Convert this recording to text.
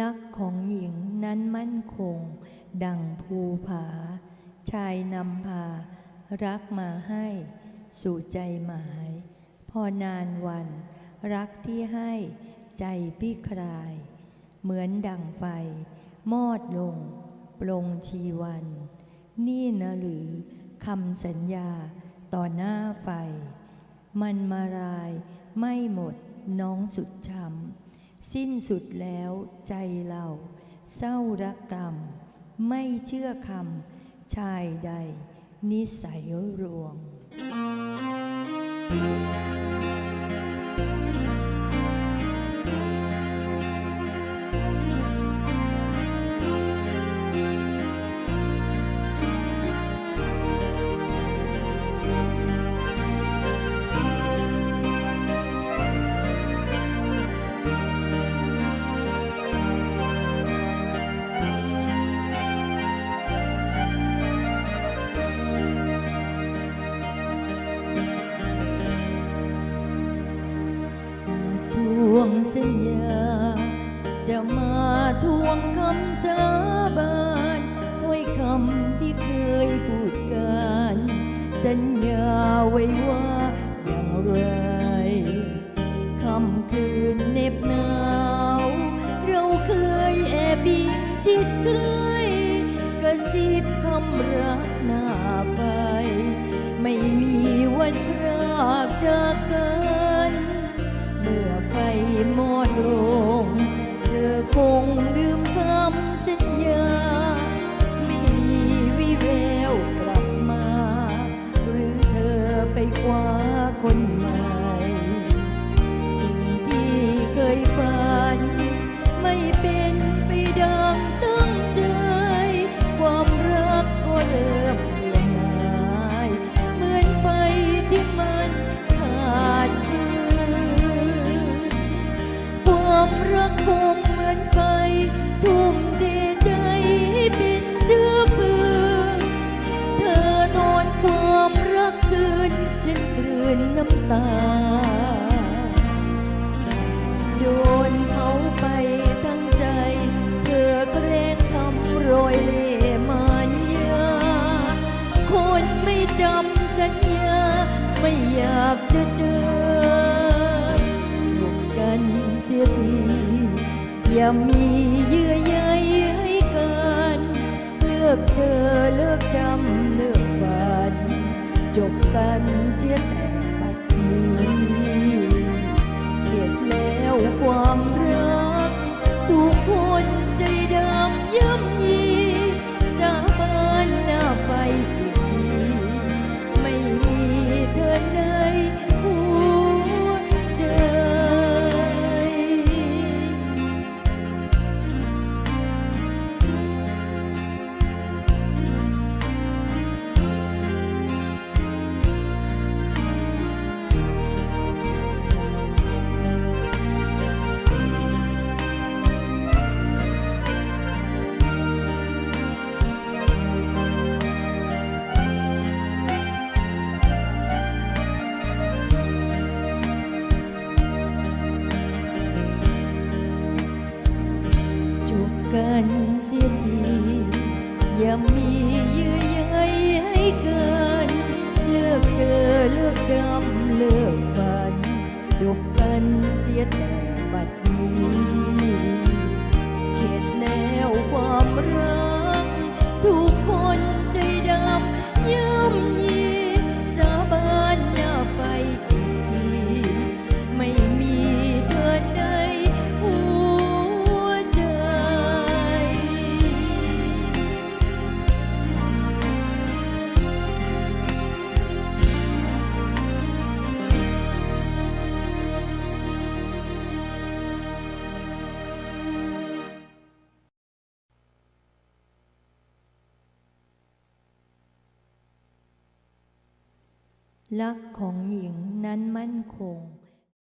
รักของหญิงนั้นมั่นคง ดังภูผา ชายนำพา รักมาให้ สู่ใจหมาย พอนานวัน รักที่ให้ใจพี่คลาย เหมือนดังไฟ มอดลง ปลงชีวัน นี่นะหรือคำสัญญาต่อหน้าไฟ มันมารายไม่หมดน้องสุดช้ำ สิ้นสุดแล้วใจเรา เศร้าระกรรม ไม่เชื่อคำชายใด นิสัยรวง งสัญญาจะมาทวงคำสาบานถ้อยคำที่เคยพูดกัน สัญญาไว้ว่าอย่างไรคำคืนเน็บหนาว เราเคยแอบบิงชิดใกล้กระซิบคำรักหน้าไฟไม่มีวันพรากจากกัน สัญญา ไม่มีวิแววกลับมา หรือเธอไปคว้าคนใหม่ สิ่งที่เคยฝันไม่เป็น ตา โดนเผาไปทั้งใจ เธอแกล้งทำโรยเล่มันยา คนไม่จำสัญญา ไม่อยากจะเจอ จบกันเสียที อย่ามีเยื่อใยให้กันเลือกเจอเลือกจำเลือกฝันจบกันเสียแต่ อย่ามีเยื่อใยให้เกิน เลือกเจอเลือกจำเลือกฝัน จบกันเสียแต่บัดนี้ รักของหญิงนั้นมั่นคง